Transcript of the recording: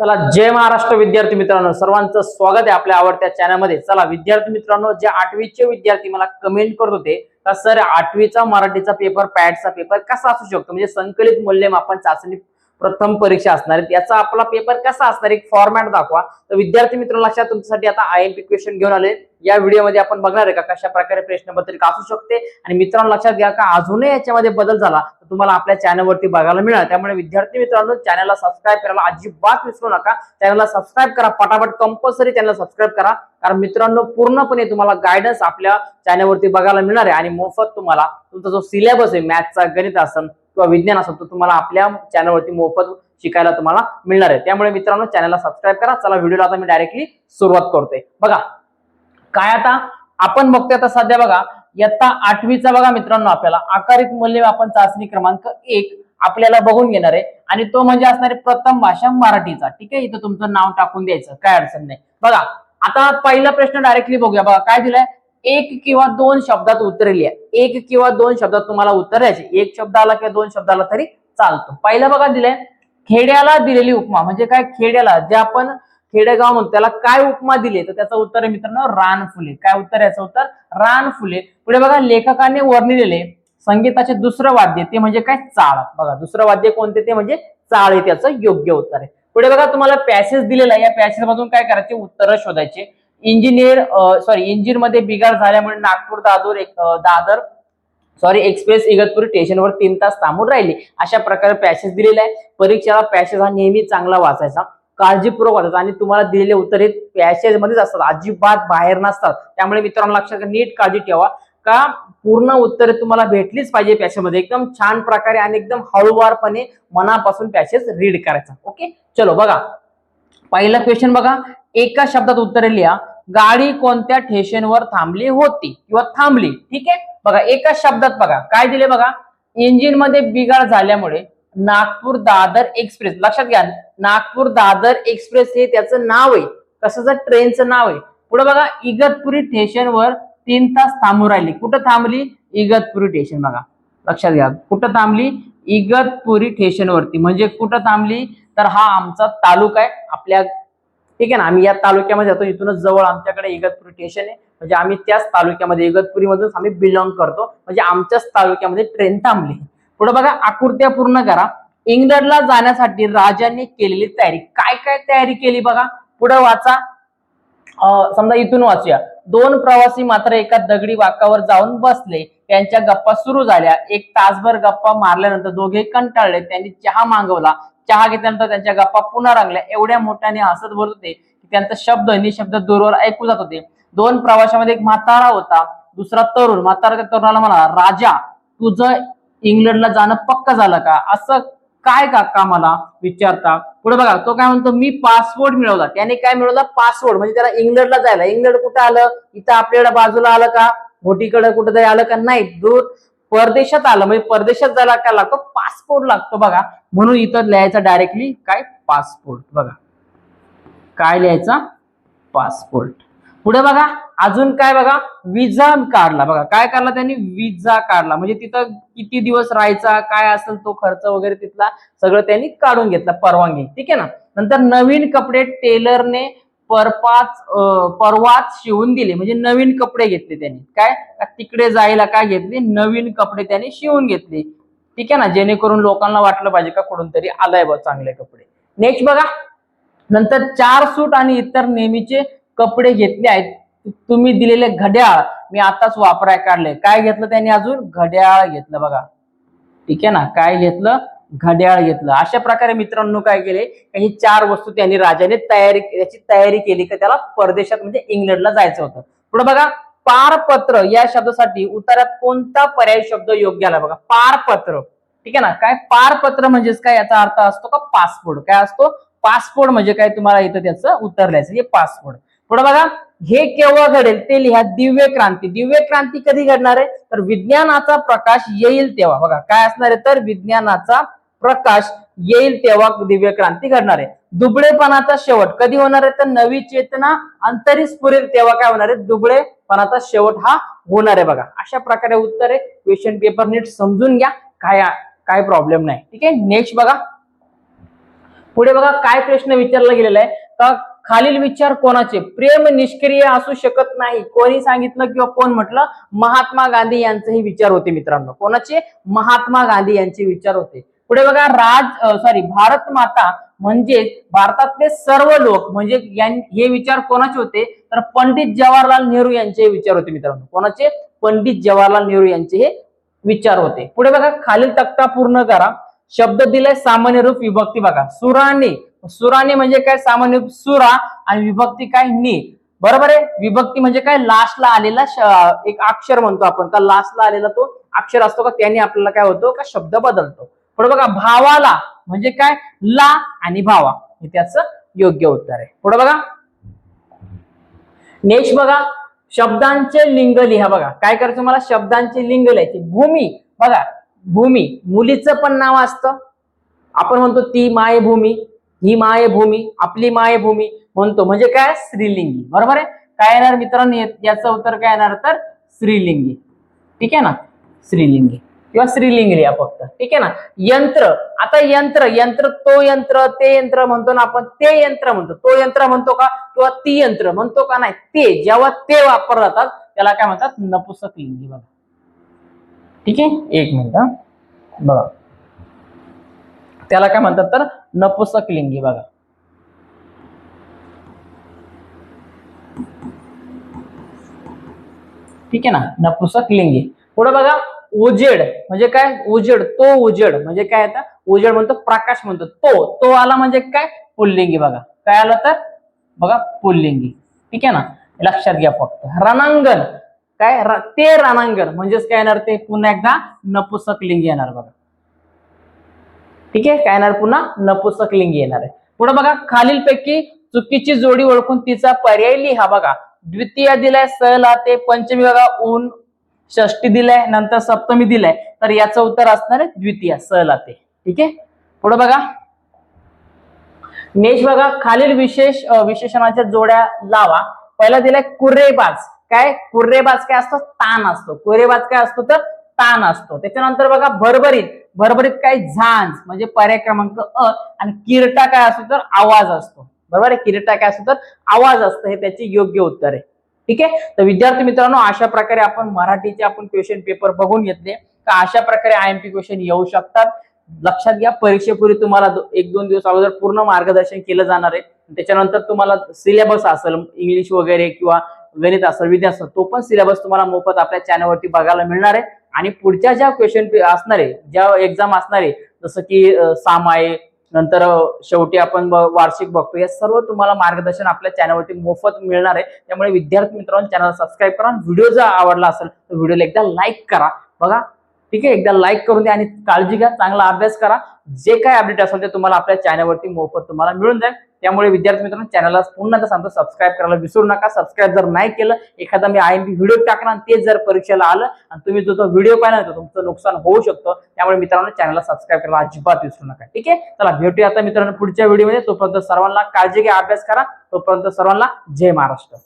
चला जय महाराष्ट्र विद्यार्थी मित्रांनो. सर्वांचं स्वागत आहे आपल्या आवडत्या चॅनलमध्ये. चला विद्यार्थी मित्रांनो जे आठवीचे विद्यार्थी मला कमेंट करत होते का सर आठवीचा मराठीचा पेपर पॅडचा पेपर कसा असू शकतो? म्हणजे संकलित मूल्यमापन चाचणी प्रथम परीक्षा असणार आहेत. याचा आपला पेपर कसा असणार एक फॉर्मॅट दाखवा. तर विद्यार्थी मित्रांनो लक्षात तुमच्यासाठी आता आय एम पी क्वेश्चन घेऊन आले या व्हिडिओमध्ये आपण बघणार आहे का कशा प्रकारे प्रश्नपत्रिका असू शकते? आणि मित्रांनो लक्षात घ्या का अजूनही याच्यामध्ये बदल झाला तर तुम्हाला आपल्या चॅनलवरती बघायला मिळणार. त्यामुळे विद्यार्थी मित्रांनो चॅनलला सबस्क्राईब करायला अजिबात विसरू नका. चॅनलला सबस्क्राईब करा पटापट कंपल्सरी चॅनल सबस्क्राईब करा. कारण मित्रांनो पूर्णपणे तुम्हाला गायडन्स आपल्या चॅनलवरती बघायला मिळणार आहे. आणि मोफत तुम्हाला तुमचा जो सिलेबस आहे मॅथचा गणित असं किंवा विज्ञान असेल तो तुम्हाला आपल्या चॅनलवरती मोफत शिकायला तुम्हाला मिळणार आहे. त्यामुळे मित्रांनो चॅनलला सबस्क्राईब करा. चला व्हिडिओला आता मी डायरेक्टली सुरुवात करतोय. बघा काय आता आपण बघतोय आता सध्या बघा इयत्ता आठवीचा बघा मित्रांनो आपल्याला. आकारित मूल्यमापन चाचणी क्रमांक एक आपल्याला बघून घेणार आहे. आणि तो म्हणजे असणार आहे प्रथम भाषा मराठीचा. ठीक आहे? इथं तुमचं नाव टाकून द्यायचं. काय अडचण नाही. बघा आता पहिला प्रश्न डायरेक्टली बघूया. बघा काय दिलाय? एक किंवा दोन शब्दात उत्तर लिहा एक किंवा दोन शब्दात तुम्हाला उत्तर द्यायचे. एक शब्द आला किंवा दोन शब्द आला तरी चालतो. पहिलं बघा दिलंय खेड्याला दिलेली उपमा. म्हणजे काय? खेड्याला. जे आपण खेडेगाव म्हणतो त्याला काय उपमा दिली? तर त्याचं उत्तर आहे मित्रांनो रान फुले. काय उत्तर याचं उत्तर? रान फुले. पुढे बघा लेखकाने वर्णिलेले. संगीताचे दुसरं वाद्य ते म्हणजे काय? चाळ. बघा दुसरं वाद्य कोणते? ते म्हणजे चाळ हे त्याचं योग्य उत्तर आहे. पुढे बघा तुम्हाला पॅसेज दिलेला आहे. या पॅसेज मधून काय करायचे? उत्तर शोधायचे. इंजिनियर सॉरी इंजिनमध्ये बिघाड झाल्यामुळे नागपूर दादर एक दादर सॉरी एक्सप्रेस इगतपुरी स्टेशनवर तीन तास थांबून राहिली. अशा प्रकारे पॅसेज दिलेला आहे. परीक्षेला पॅसेज हा नेहमी चांगला वाचायचा. काळजीपूर्वक वाचायचा. आणि तुम्हाला दिलेले उत्तर हे पॅसेज मध्येच असतात. अजिबात बाहेर नसतात. त्यामुळे मित्रांनो लक्षात नीट काळजी ठेवा. का पूर्ण उत्तरे तुम्हाला भेटलीच पाहिजे पॅसेजमध्ये एकदम छान प्रकारे आणि एकदम हळूवारपणे मनापासून पॅसेज रीड करायचा. ओके चलो बघा. पहिला क्वेश्चन बघा. एका शब्दात उत्तरे लिहा. गाडी कोणत्या ठेशनवर थांबली होती? किंवा थांबली. ठीक आहे? बघा एका शब्दात बघा. काय दिले बघा? इंजिनमध्ये बिघाड झाल्यामुळे नागपूर दादर एक्सप्रेस लक्षात घ्या नागपूर दादर एक्सप्रेस हे त्याचं नाव आहे. कसं ट्रेनचं नाव आहे. पुढे बघा इगतपुरी स्टेशनवर तीन तास थांबून राहिली. कुठं थांबली? इगतपुरी स्टेशन बघा. लक्षात घ्या. कुठं थांबली? इगतपुरी स्टेशनवरती म्हणजे कुठं थांबली? तर हा आमचा तालुका आहे. आपल्या ठीक आहे ना? आम्ही या तालुक्यामध्ये जातो इथूनच जवळ आमच्याकडे इगतपुरी स्टेशन आहे. म्हणजे आम्ही त्याच तालुक्यामध्ये इगतपुरीमधूनच आम्ही बिलॉंग करतो. म्हणजे आमच्याच तालुक्यामध्ये ट्रेन थांबली. पुढे बघा आकृत्या पूर्ण करा. इंग्लंडला जाण्यासाठी राजांनी केलेली तयारी. काय काय तयारी केली बघा? पुढे वाचा. समजा इथून वाचूया. दोन प्रवासी मात्र एका दगडी वाकावर जाऊन बसले. त्यांच्या गप्पा सुरू झाल्या. एक तासभर गप्पा मारल्यानंतर दोघे कंटाळले. त्यांनी चहा मागवला. चहा घेतल्यानंतर त्यांच्या गप्पा पुन्हा रंगल्या. एवढ्या मोठ्याने हसत बोलत होते की त्यांचा शब्द निशब्द दूरवर ऐकू जात होते. दोन प्रवाशामध्ये एक म्हातारा होता दुसरा तरुण. म्हातारा त्या तरुणाला म्हणा राजा तुझं इंग्लंडला जाणं पक्क झालं का? असं काय काका मला विचारता? पुढे बघा तो काय म्हणतो मी पासपोर्ट मिळवला. त्याने काय मिळवला? पासपोर्ट म्हणजे त्याला इंग्लंडला जायला. इंग्लंड कुठं आलं? इथं आपल्याकडे बाजूला आलं का? मोठीकडे कुठं तरी आलं का? नाही दूर परदेशात आलं. म्हणजे परदेशात जायला काय लागतो? पासपोर्ट लागतो बघा. म्हणून इथं लिहायचा डायरेक्टली काय? पासपोर्ट बघा. काय लिहायचा? पासपोर्ट पुढे बघा. अजून काय बघा? विजा काढला. बघा. काय काढला त्यांनी? विजा काढला. म्हणजे तिथं किती दिवस राहायचा काय असेल तो खर्च वगैरे तिथला सगळं त्यांनी काढून घेतला परवानगी. ठीक आहे ना? नंतर नवीन कपडे टेलरने परपाच परवाच शिवून दिले. म्हणजे नवीन कपडे घेतले त्यांनी. काय? तिकडे जायला काय घेतले? नवीन कपडे त्यांनी शिवून घेतले. ठीक आहे ना? जेणेकरून लोकांना वाटलं पाहिजे का कुठून तरी आलाय बा चांगले कपडे. नेक्स्ट बघा. नंतर चार सूट आणि इतर नेहमीचे कपडे घेतले आहेत. तुम्ही दिलेले घड्याळ मी आताच वापराय काढले काय घेतलं त्यांनी अजून? घड्याळ घेतलं बघा. ठीक आहे ना? काय घेतलं? घड्याळ घेतलं. अशा प्रकारे मित्रांनो काय केले? काही चार वस्तू त्यांनी राजाने तयारी याची तयारी केली की त्याला परदेशात म्हणजे इंग्लंडला जायचं होतं. पुढे बघा. पारपत्र या शब्दासाठी उत्तरात कोणता पर्याय शब्द योग्य आला बघा? पारपत्र. ठीक आहे ना? काय पारपत्र म्हणजेच काय याचा अर्थ असतो का? पासपोर्ट काय असतो? पासपोर्ट म्हणजे काय? तुम्हाला इथं त्याचं उत्तर लिहायचं हे पासपोर्ट पुढे बघा हे केव्हा घडेल? ते लिहा दिव्य क्रांती. दिव्य क्रांती कधी घडणार आहे? तर विज्ञानाचा प्रकाश येईल तेव्हा. बघा काय असणार आहे? तर विज्ञानाचा प्रकाश येईल तेव्हा दिव्य क्रांती घडणार आहे. दुबळेपणाचा शेवट कधी होणार आहे? तर नवी चेतना अंतरिस्फुरेल तेव्हा काय होणार आहे? दुबळेपणाचा शेवट हा होणार आहे बघा. अशा प्रकारे उत्तर आहे. क्वेश्चन पेपर नीट समजून घ्या. काय काय प्रॉब्लेम नाही. ठीक आहे? नेक्स्ट बघा. पुढे बघा काय प्रश्न विचारला गेलेला आहे. का खालील विचार कोणाचे? प्रेम निष्क्रिय असू शकत नाही. कोणी सांगितलं किंवा कोण म्हटलं? महात्मा गांधी यांचेही विचार होते मित्रांनो. कोणाचे? महात्मा गांधी यांचे विचार होते. पुढे बघा राज सॉरी भारत माता म्हणजेच भारतातले सर्व लोक म्हणजे हे विचार कोणाचे होते? तर पंडित जवाहरलाल नेहरू यांचे विचार होते मित्रांनो. कोणाचे? पंडित जवाहरलाल नेहरू यांचे हे विचार होते. पुढे बघा खालील तक्ता पूर्ण करा. शब्द दिलाय सामान्य रूप विभक्ती बघा. सुराने सुराने म्हणजे काय? सामान्य रूप सुरा आणि विभक्ती काय? नी. बरोबर आहे? विभक्ती म्हणजे काय? लास्टला आलेला एक अक्षर म्हणतो आपण. का लास्टला आलेला तो अक्षर असतो का? त्याने आपल्याला काय होतो? का शब्द बदलतो. पुढे बघा भावाला म्हणजे काय? ला आणि भावा. हे त्याचं योग्य उत्तर आहे. पुढे बघा. नेक्स्ट बघा. शब्दांचे लिंग लिहा बघा. काय करायचं मला शब्दांचे लिंग लिहायचे. भूमी. बघा भूमी. मुलीचं पण नाव असतं. आपण म्हणतो ती मायभूमी ही मायभूमी आपली मायभूमी म्हणतो. म्हणजे काय? स्त्रीलिंगी. बरोबर आहे? काय येणार मित्रांनो? याचं उत्तर काय येणार? तर स्त्रीलिंगी. ठीक आहे ना? स्त्रीलिंगी. किंवा स्त्रीलिंग लिहा फक्त. ठीक आहे ना? यंत्र. आता यंत्र यंत्र तो यंत्र ते यंत्र म्हणतो ना आपण ते यंत्र म्हणतो. तो यंत्र म्हणतो का? किंवा ती यंत्र म्हणतो का नाही? ते जेव्हा ते वापर जातात त्याला काय म्हणतात? नपुसक लिंगी बघा. ठीक आहे? एक मिनिट हा. बघा. त्याला काय म्हणतात तर? नपुसक लिंगी बघा. ठीक आहे ना? नपुसक लिंगी. पुढे बघा. उजेड म्हणजे काय? उजेड तो उजेड. म्हणजे काय आता? उजेड म्हणतो प्रकाश म्हणतो. तो तो आला म्हणजे काय? पुल्लिंगी बघा. काय आलं तर? बघा पुल्लिंगी. ठीक आहे ना? लक्षात घ्या फक्त. रणांगण. काय? ते रणांगण. म्हणजेच काय येणार ते? पुन्हा एकदा नपुसक लिंगी येणार बघा. ठीक आहे? काय येणार? पुन्हा नपुसक लिंगी येणार आहे. पुढे बघा खालीलपैकी चुकीची जोडी ओळखून तिचा पर्याय लिहा बघा. द्वितीय दिलाय स ते पंचमी बघा ऊन षष्टी दिलाय नंतर सप्तमी दिलाय. तर याचं उत्तर असणार आहे द्वितीय सल ते. ठीक आहे? पुढे बघा. नेक्स्ट बघा खालील विशेष विशेषणाच्या जोड्या लावा. पहिला दिलाय कुर्रेबाज. काय? कुर्रेबाज काय असतो? ताण असतो. कुर्रेबाज काय असतो तर? ताण असतो. त्याच्यानंतर बघा भरभरीत. भरभरीत काय? झांज म्हणजे पर्याय क्रमांक अ. आणि किरटा काय असतो तर? आवाज असतो. बरोबर आहे? किरटा काय असतो तर? आवाज असतो. हे त्याचे योग्य उत्तर आहे. ठीक आहे? तर विद्यार्थी मित्रांनो अशा प्रकारे आपण मराठीचे आपण क्वेश्चन पेपर बघून घेतले. का अशा प्रकारे आय एम पी क्वेश्चन येऊ शकतात. लक्षात घ्या परीक्षेपूर्वी तुम्हाला दो- एक दोन दिवस अगोदर पूर्ण मार्गदर्शन केलं जाणार आहे. त्याच्यानंतर तुम्हाला सिलेबस असेल इंग्लिश वगैरे किंवा गणित असेल विद्या असेल तो पण सिलेबस तुम्हाला मोफत आपल्या चॅनलवरती बघायला मिळणार आहे. आणि पुढच्या ज्या क्वेश्चन असणारे ज्या एक्झाम असणारे जसं की अं, नंतर शेवटी आपण वार्षिक बघतो या सर्व तुम्हाला मार्गदर्शन आपल्या चॅनलवरती मोफत मिळणार आहे. त्यामुळे विद्यार्थी मित्रांनो चॅनल सबस्क्राईब करा. व्हिडिओ जर आवडला असेल तर व्हिडिओला एकदा लाईक करा. बघा ठीक आहे? एकदा लाईक करून द्या आणि काळजी घ्या चांगला अभ्यास करा. जे काय अपडेट असेल ते तुम्हाला आपल्या चॅनलवरती मोफत तुम्हाला मिळून जाईल. त्यामुळे विद्यार्थी मित्रांनो चॅनलला पुन्हा सांगतो सबस्क्राईब करायला विसरू नका. सबस्क्राईब जर नाही केलं एखादा मी आय एम पी व्हिडिओ टाकणार आणि ते जर परीक्षेला आलं आणि तुम्ही जो तो व्हिडिओ पाहिला तर तुमचं नुकसान होऊ शकतं. त्यामुळे मित्रांनो चॅनलला सबस्क्राईब करायला अजिबात विसरू नका. ठीक आहे? चला भेटूया आता मित्रांनो पुढच्या व्हिडिओमध्ये तोपर्यंत सर्वांना काळजी घ्या अभ्यास करा. तोपर्यंत सर्वांना जय महाराष्ट्र.